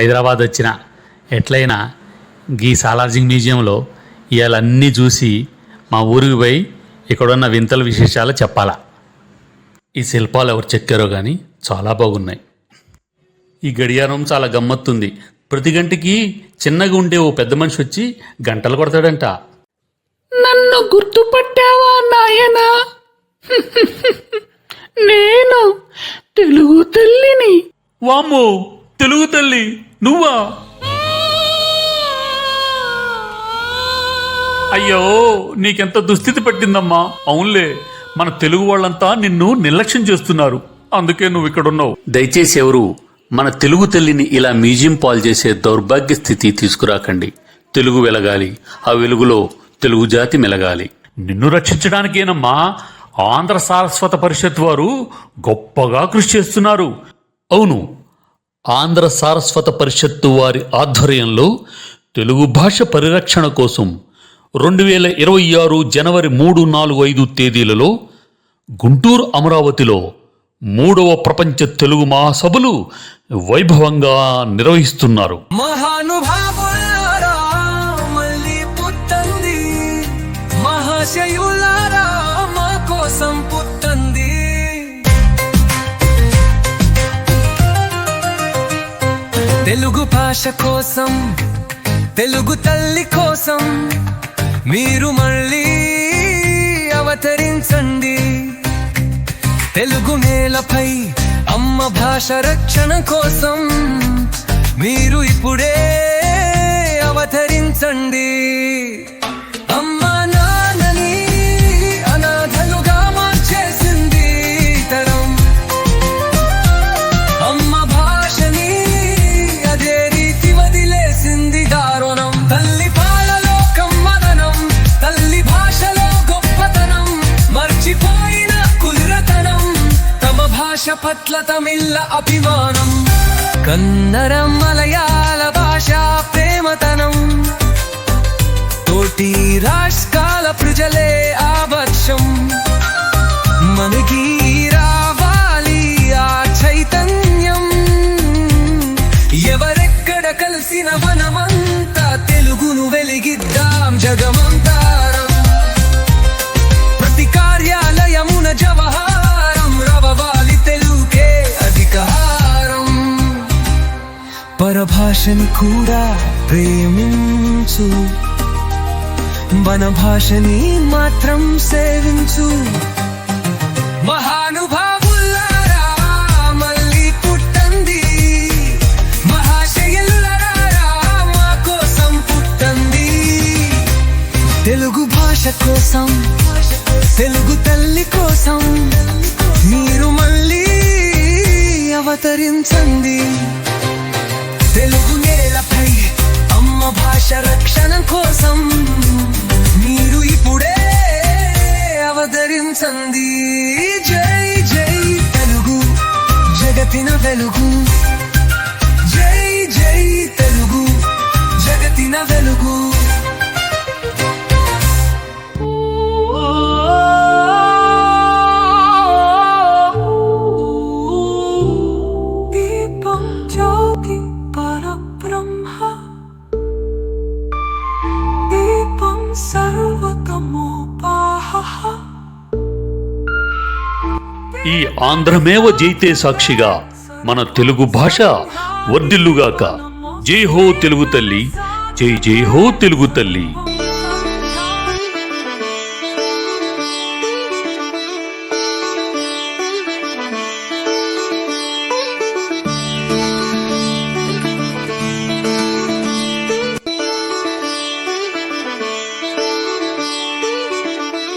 హైదరాబాద్ వచ్చిన ఎట్లయినా గీ సాలార్జింగ్ మ్యూజియంలో ఇవాళ అన్నీ చూసి మా ఊరికి పోయి ఇక్కడున్న వింతల విశేషాలు చెప్పాలా. ఈ శిల్పాలు ఎవరు చెక్కారో కానీ చాలా బాగున్నాయి. ఈ గడియారం చాలా గమ్మత్తుంది. ప్రతి గంటకి చిన్నగా ఉండే ఓ పెద్ద మనిషి వచ్చి గంటలు కొడతాడంట. నన్ను గుర్తుపట్టావా నాయనా? నేను తెలుగు తల్లిని. వామ్మో! తెలుగు తల్లి నువ్వా? అయ్యో నీకెంత దుస్థితి పట్టిందమ్మా? అవునులే మన తెలుగు వాళ్ళంతా నిన్ను నిర్లక్ష్యం చేస్తున్నారు. అందుకే నువ్వు ఇక్కడున్నావు. దయచేసి ఎవరు మన తెలుగు తల్లిని ఇలా మ్యూజియం పాలు చేసే దౌర్భాగ్య స్థితి తీసుకురాకండి. తెలుగు వెలగాలి ఆ వెలుగులో తెలుగు జాతి మెలగాలి. నిన్ను రక్షించడానికేనమ్మా ఆంధ్ర సారస్వత పరిషత్ వారు గొప్పగా కృషి చేస్తున్నారు. అవును ఆంధ్ర సారస్వత పరిషత్తు వారి ఆధ్వర్యంలో తెలుగు భాష పరిరక్షణ కోసం రెండు వేల ఇరవై ఆరు జనవరి మూడు నాలుగు ఐదు తేదీలలో గుంటూరు అమరావతిలో మూడవ ప్రపంచ తెలుగు మహాసభలు వైభవంగా నిర్వహిస్తున్నారు. మహాశయులారా మా కోసం పుట్ట తెలుగు భాష కోసం తెలుగు తల్లి కోసం మీరు మళ్ళీ అవతరించండి. తెలుగు నేలపై అమ్మ భాష రక్షణ కోసం మీరు ఇప్పుడే అవతరించండి. భాష పట్ల తమిళ అభిమానం. కన్నడం మలయాళ భాష ప్రేమతనం. తోటి రాష్ట్రాల ప్రజలే ఆదర్శం మనకి రావాలి ఆ చైతన్యం. ఎవరెక్కడ కలిసిన మనమంతా తెలుగును వెలిగిద్దాం జగమంతా. పరభాషని కూడా ప్రేమించు. మన భాషని మాత్రం సేవించు. మహానుభావులారా మళ్ళీ పుట్టంది మా కోసం పుట్టంది తెలుగు భాష కోసం తెలుగు తల్లి కోసం మీరు మళ్ళీ అవతరించండి. అవతరించండి జై జై తెలుగు జగతిన వెలుగు. జై జై తెలుగు జగతిన వెలుగు. దీపం ఈ ఆంధ్రమేవ జైతే సాక్షిగా మన తెలుగు భాష వర్ధిల్లుగాక. జై హో తెలుగు తల్లి జై జై హో తెలుగు తల్లి.